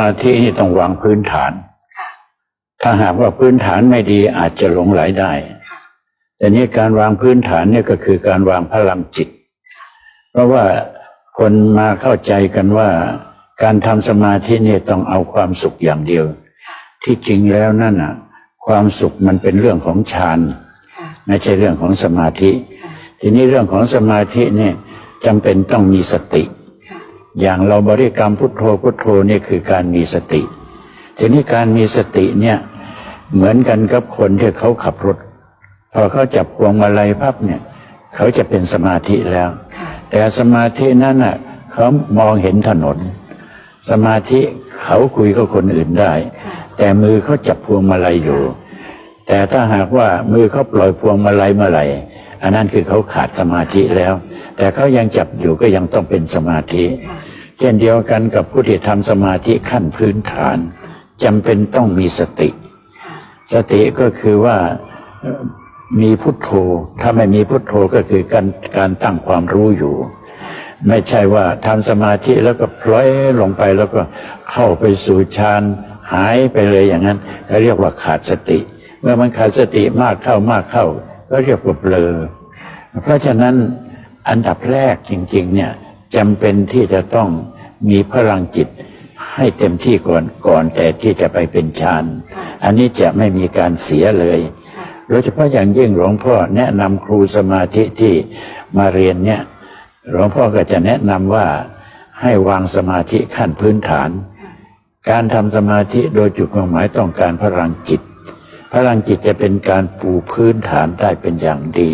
มาธินี่ต้องวางพื้นฐานค่ะถ้าหากว่าพื้นฐานไม่ดีอาจจะหลงไหลได้ค่ะแต่นี้การวางพื้นฐานเนี่ยก็คือการวางพลังจิต เพราะว่าคนมาเข้าใจกันว่า การทำสมาธิเนี่ยต้องเอาความสุขอย่างเดียวค่ะที่จริงแล้วนั่นน่ะ ความสุขมันเป็นเรื่องของฌานค่ะไม่ใช่เรื่องของสมาธิค่ะทีนี้เรื่องของสมาธิเนี่ยจำเป็นต้องมีสติค่ะ อย่างเราบริกรรมพุทโธพุทโธนี่คือการมีสติ ทีนี้การมีสติเนี่ยเหมือนกันกับคนที่เขาขับรถ พอเขาจับพวงมาลัยพับเนี่ยเขาจะเป็นสมาธิแล้วค่ะแต่สมาธินั้นน่ะเขามองเห็นถนน สมาธิเขาคุยกับคนอื่นได้ แต่มือเขาจับพวงมาลัยอยู่ แต่ถ้าหากว่ามือเขาปล่อยพวงมาลัยเมื่อไหร่อันนั้นคือเขาขาดสมาธิแล้ว แต่เขายังจับอยู่ก็ยังต้องเป็นสมาธิ เช่นเดียวกันกับผู้ที่ทำสมาธิขั้นพื้นฐานจำเป็นต้องมีสติ สติก็คือว่ามีพุทโธ ถ้าไม่มีพุทโธก็คือการการตั้งความรู้อยู่ ไม่ใช่ว่าทำสมาธิแล้วก็พลอยลงไปแล้วก็เข้าไปสู่ฌานหายไปเลยอย่างนั้นก็เรียกว่าขาดสติ เมื่อมันขาดสติมากเข้ามากเข้า ก็เรียกว่าเบลอ เพราะฉะนั้น อันดับแรกจริงๆเนี่ยจำเป็นที่จะต้องมีพลังจิตให้เต็มที่ก่อนก่อนแต่ที่จะไปเป็นฌานอันนี้จะไม่มีการเสียเลย โดยเฉพาะอย่างยิ่งหลวงพ่อแนะนำครูสมาธิที่มาเรียนเนี่ยหลวงพ่อก็จะแนะนำว่าให้วางสมาธิขั้นพื้นฐาน การทำสมาธิโดยจุดมุ่งหมายต้องการพลังจิต พลังจิตจะเป็นการปูพื้นฐานได้เป็นอย่างดี